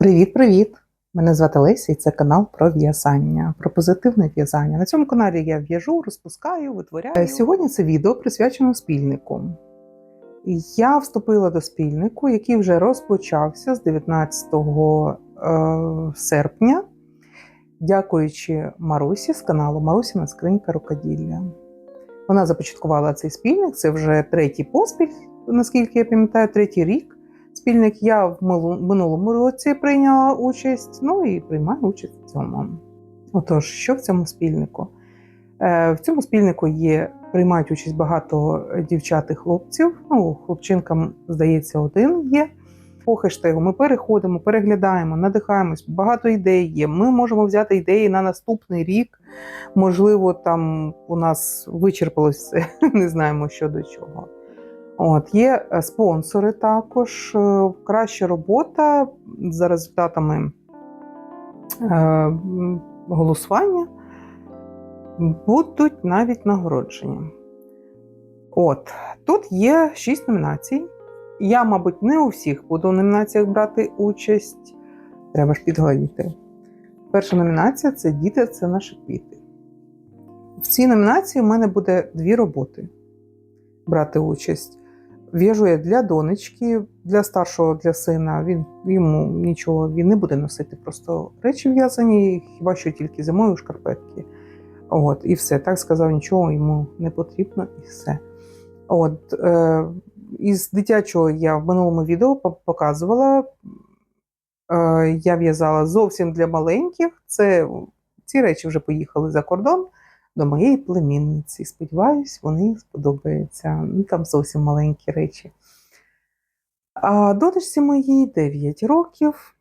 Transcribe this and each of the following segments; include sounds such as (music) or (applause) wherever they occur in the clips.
Привіт-привіт! Мене звати Леся і це канал про в'язання, про позитивне в'язання. На цьому каналі я в'яжу, розпускаю, витворяю. Е, Сьогодні це відео присвячено спільнику. Я вступила до спільнику, який вже розпочався з 19 е, серпня, дякуючи Марусі з каналу Марусіна скринька рукоділля. Вона започаткувала цей спільник, це вже третій поспіль, наскільки я пам'ятаю, третій рік. Спільник я в минулому році прийняла участь, ну і приймаю участь в цьому. Отож, що в цьому спільнику? Е, В цьому спільнику є, приймають участь багато дівчат і хлопців. Ну, хлопчинкам, здається, один є. По хештегу ми переходимо, переглядаємо, надихаємось, багато ідей є. Ми можемо взяти ідеї на наступний рік. Можливо, там у нас вичерпалось все, (laughs) не знаємо що до чого. От, є е, спонсори також. Е, Краща робота за результатами е, голосування будуть навіть нагороджені. От, тут є шість номінацій. Я, мабуть, не у всіх буду в номінаціях брати участь. Треба ж підгладіти. Перша номінація це діти, це наші квіти. В цій номінації в мене буде дві роботи брати участь. В'яжу я для донечки, для старшого для сина. Він йому нічого він не буде носити, просто речі в'язані, хіба що тільки зимою шкарпетки. От, і все. Так сказав, нічого йому не потрібно, і все. От, е, із дитячого я в минулому відео показувала. Е, я в'язала зовсім для маленьких. Це, ці речі вже поїхали за кордон до моєї племінниці. Сподіваюсь, вони сподобаються. Ну, там зовсім маленькі речі. А донечці моїй 9 років,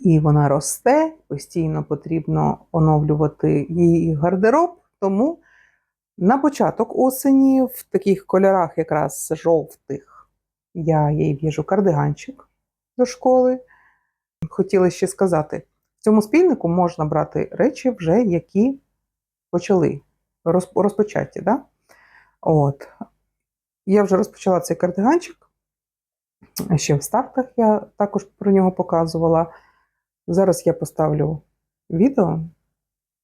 і вона росте, постійно потрібно оновлювати її гардероб. Тому на початок осені в таких кольорах, якраз жовтих, я їй в'яжу кардиганчик до школи. Хотіла ще сказати: в цьому спільнику можна брати речі, вже які почали розпочаті. Да? От. Я вже розпочала цей кардиганчик. Ще в стартах я також про нього показувала. Зараз я поставлю відео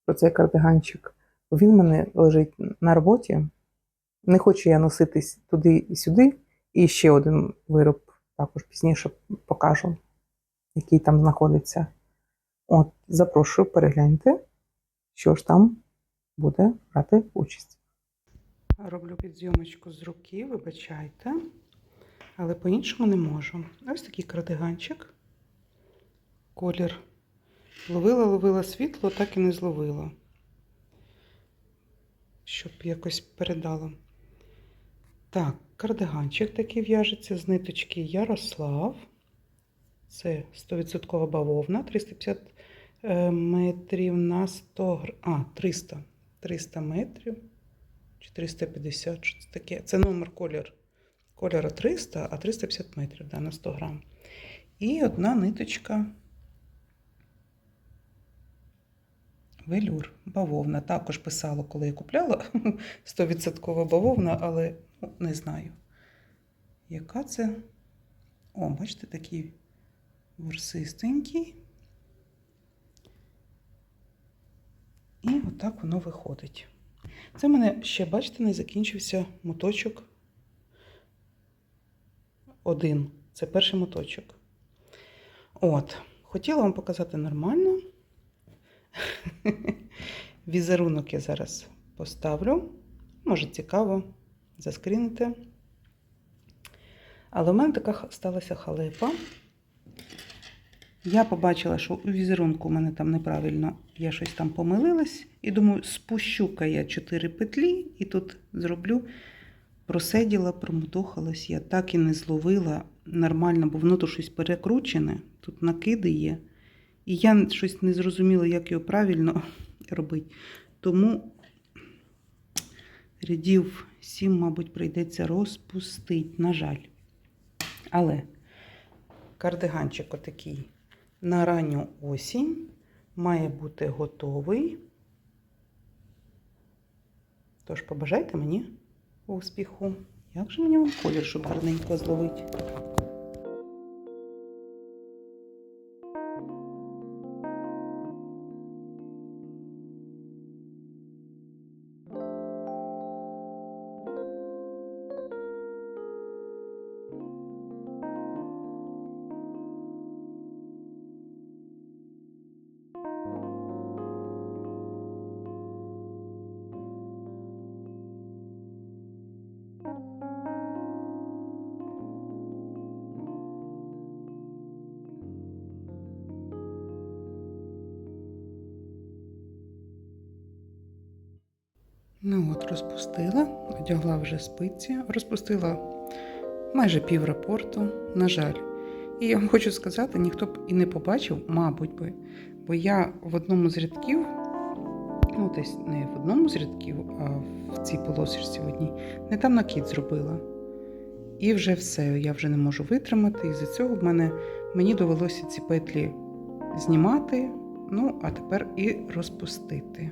про цей кардиганчик. Він в мене лежить на роботі. Не хочу я носитись туди і сюди. І ще один вироб також пізніше покажу, який там знаходиться. От, запрошую, перегляньте, що ж там буде брати участь. Роблю підзйомочку з руки, вибачайте, але по-іншому не можу. Ось такий кардиганчик. Колір. Ловила, ловила світло, так і не зловила. Щоб якось передала. Так, кардиганчик такий в'яжеться з ниточки Ярослав. Це 100% бавовна, 350 е, метрів на 100 гр... А, 300. 300 метрів. Чи 350, що це таке? Це номер колір. Кольору 300, а 350 метрів да, на 100 грам. І одна ниточка. Велюр, бавовна. Також писала, коли я купляла (laughs) 100% бавовна, але ну, не знаю. Яка це? О, бачите, такий ворсистенький. І отак воно виходить. Це в мене ще, бачите, не закінчився моточок. Один. Це перший моточок. От. Хотіла вам показати нормально. (laughs) Візерунок я зараз поставлю. Може, цікаво, заскрінити. Але в мене така сталася халепа. Я побачила, що у візерунку у мене там неправильно, я щось там помилилась. І думаю, спущу-ка я 4 петлі і тут зроблю. Просиділа, промотохалась, я так і не зловила нормально, бо воно тут щось перекручене, тут накиди є. І я щось не зрозуміла, як його правильно (laughs) робити. Тому рядів 7, мабуть, прийдеться розпустити, на жаль. Але кардиганчик отакий на ранню осінь має бути готовий. Тож побажайте мені успіху. Як же мені вам колір, щоб гарненько зловити? Ну от, розпустила, одягла вже спиці, розпустила майже пів рапорту, на жаль. І я вам хочу сказати, ніхто б і не побачив, мабуть би, бо я в одному з рядків, ну десь не в одному з рядків, а в цій полосочці в одній, не там накид зробила. І вже все, я вже не можу витримати. І за цього в мене мені довелося ці петлі знімати, ну, а тепер і розпустити.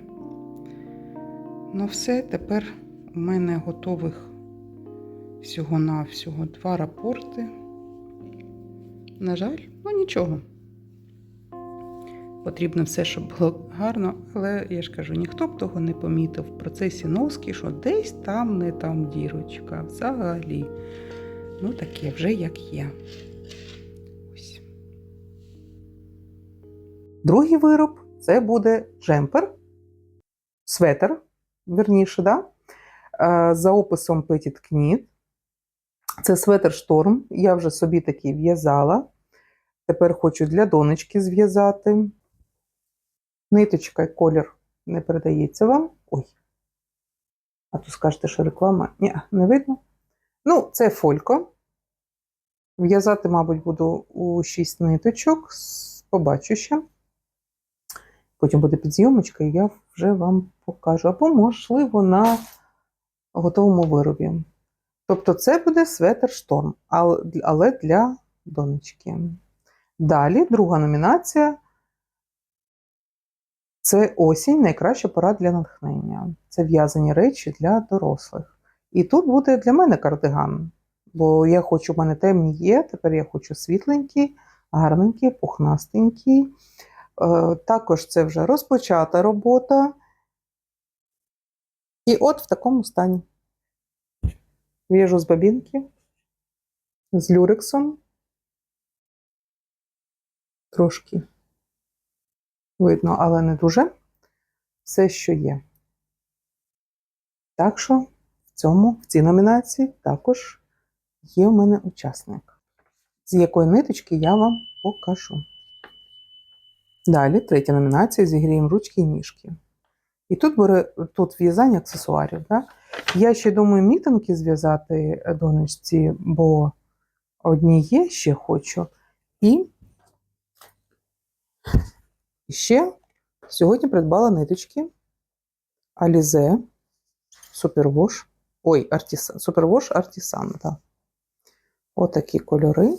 Ну, все, тепер у мене готових всього-навсього два рапорти. На жаль, ну нічого. Потрібно все, щоб було гарно, але я ж кажу, ніхто б того не помітив в процесі носки, що десь там не там дірочка. Взагалі. Ну, таке вже як є. Ось. Другий вироб це буде джемпер, светр, верніше, да? Е, за описом Petit Knit. Це светр шторм. Я вже собі такий в'язала. Тепер хочу для донечки зв'язати. Ниточка і колір не передається вам. Ой. А то скажете, що реклама. Ні, не видно. Ну, це фолько. В'язати, мабуть, буду у 6 ниточок. Побачу ще. Потім буде підзйомочка, і я вже вам покажу. Або, можливо, на готовому виробі. Тобто, це буде светр шторм, але для донечки. Далі, друга номінація. Це осінь, найкраща пора для натхнення. Це в'язані речі для дорослих. І тут буде для мене кардиган. Бо я хочу, в мене темні є, тепер я хочу світленький, гарненький, пухнастенький. Е, також це вже розпочата робота. І от в такому стані. В'яжу з бабінки, з люрексом. Трошки видно, але не дуже. Все, що є. Так що в цьому, в цій номінації також є в мене учасник, з якої ниточки я вам покажу. Далі, третя номінація зігріємо ручки і ніжки. І тут бере тут в'язання аксесуарів. Да? Я ще думаю, мітинки зв'язати донечці, бо одні є, ще хочу. І ще сьогодні придбала ниточки Alize Superwash. Ой, Artisan, Superwash Artisan, так. Отакі кольори.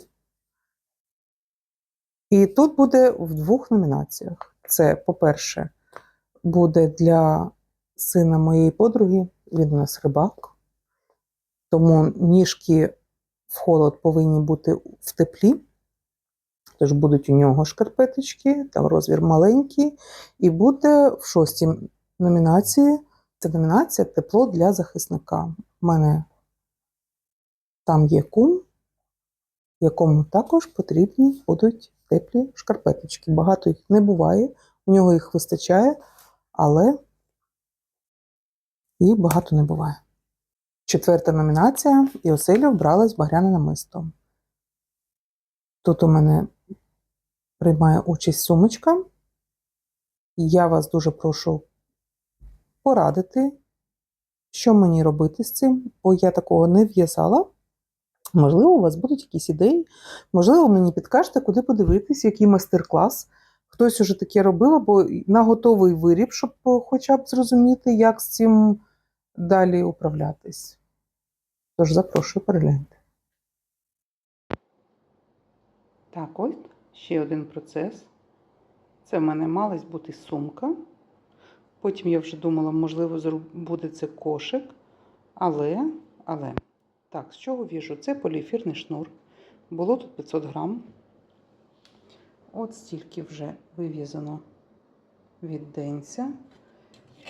І тут буде в двох номінаціях. Це, по-перше, буде для сина моєї подруги, він у нас рибак. Тому ніжки в холод повинні бути в теплі. Тож будуть у нього шкарпеточки, там розмір маленький. І буде в шостій номінації. Це номінація Тепло для захисника. У мене там є кум, якому також потрібні будуть теплі шкарпеточки. Багато їх не буває, у нього їх вистачає, але їх багато не буває. Четверта номінація і оселя вбралась багряне намисто. Тут у мене приймає участь сумочка. І я вас дуже прошу порадити, що мені робити з цим, бо я такого не в'язала. Можливо, у вас будуть якісь ідеї, можливо, мені підкажете, куди подивитись, який майстер-клас. Хтось уже таке робив, або на готовий виріб, щоб хоча б зрозуміти, як з цим далі управлятись. Тож запрошую перегляньте. Так, ось ще один процес. Це в мене малась бути сумка. Потім я вже думала, можливо, буде це кошик. Але, але, так, з чого в'яжу? Це поліефірний шнур. Було тут 500 грам. От стільки вже вив'язано від денця.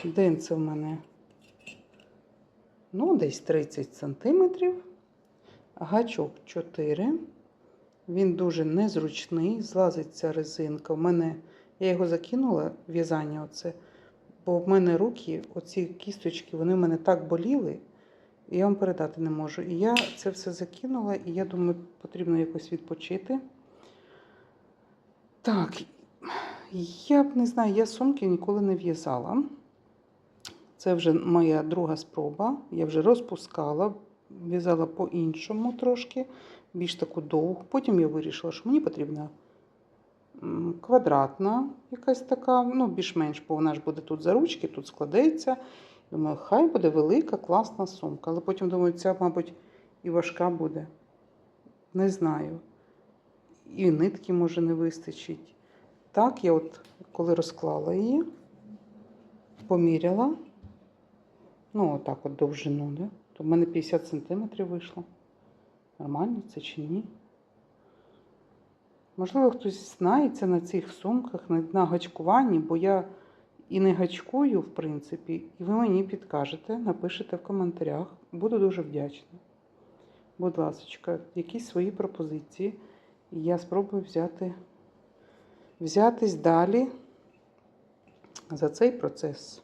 Денце в мене ну, десь 30 сантиметрів. Гачок 4. Він дуже незручний, злазить ця резинка. У мене, я його закинула, в'язання оце, бо в мене руки, оці кісточки, вони в мене так боліли, і я вам передати не можу. І я це все закинула, і я думаю, потрібно якось відпочити. Так, я б не знаю, я сумки ніколи не в'язала. Це вже моя друга спроба. Я вже розпускала, в'язала по-іншому трошки, більш таку довгу. Потім я вирішила, що мені потрібна квадратна, якась така, ну, більш-менш, бо вона ж буде тут за ручки, тут складеться. Думаю, хай буде велика, класна сумка. Але потім думаю, ця, мабуть, і важка буде. Не знаю. І нитки може не вистачить. Так, я от коли розклала її, поміряла. Ну, отак от довжину, да? то в мене 50 сантиметрів вийшло. Нормально це чи ні? Можливо, хтось знається на цих сумках, на гачкуванні, бо я і не гачкую, в принципі, і ви мені підкажете, напишете в коментарях. Буду дуже вдячна. Будь ласка, якісь свої пропозиції. І я спробую взяти, взятись далі за цей процес.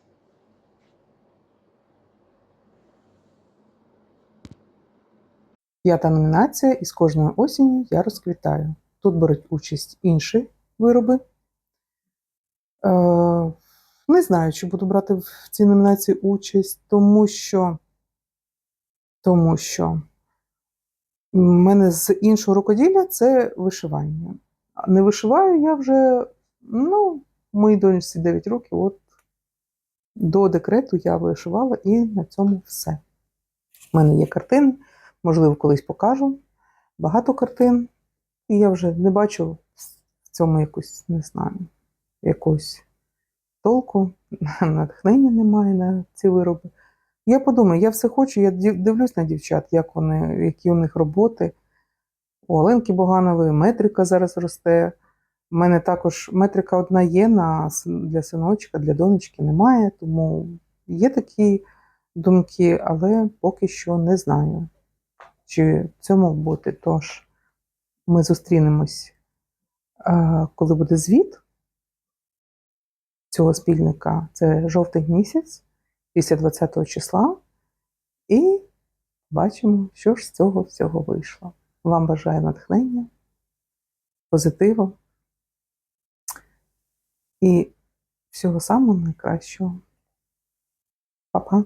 П'ята номінація із кожною осінню я розквітаю. Тут беруть участь інші вироби. Е, не знаю, чи буду брати в цій номінації участь, тому що, тому що в мене з іншого рукоділля це вишивання. Не вишиваю я вже, ну, моїй доньці 9 років, от до декрету я вишивала і на цьому все. У мене є картини, можливо, колись покажу. Багато картин, і я вже не бачу в цьому якусь, не знаю, якусь толку, (laughs) натхнення немає на ці вироби. Я подумаю, я все хочу, я дивлюсь на дівчат, як вони, які у них роботи. У Оленки Боганової метрика зараз росте. У мене також метрика одна є на, для синочка, для донечки немає, тому є такі думки, але поки що не знаю, чи цьому бути. Тож ми зустрінемось, е, коли буде звіт цього спільника. Це жовтий місяць після 20 числа. І бачимо, що ж з цього всього вийшло. Вам бажаю натхнення, позитиву і всього самого найкращого. Па-па!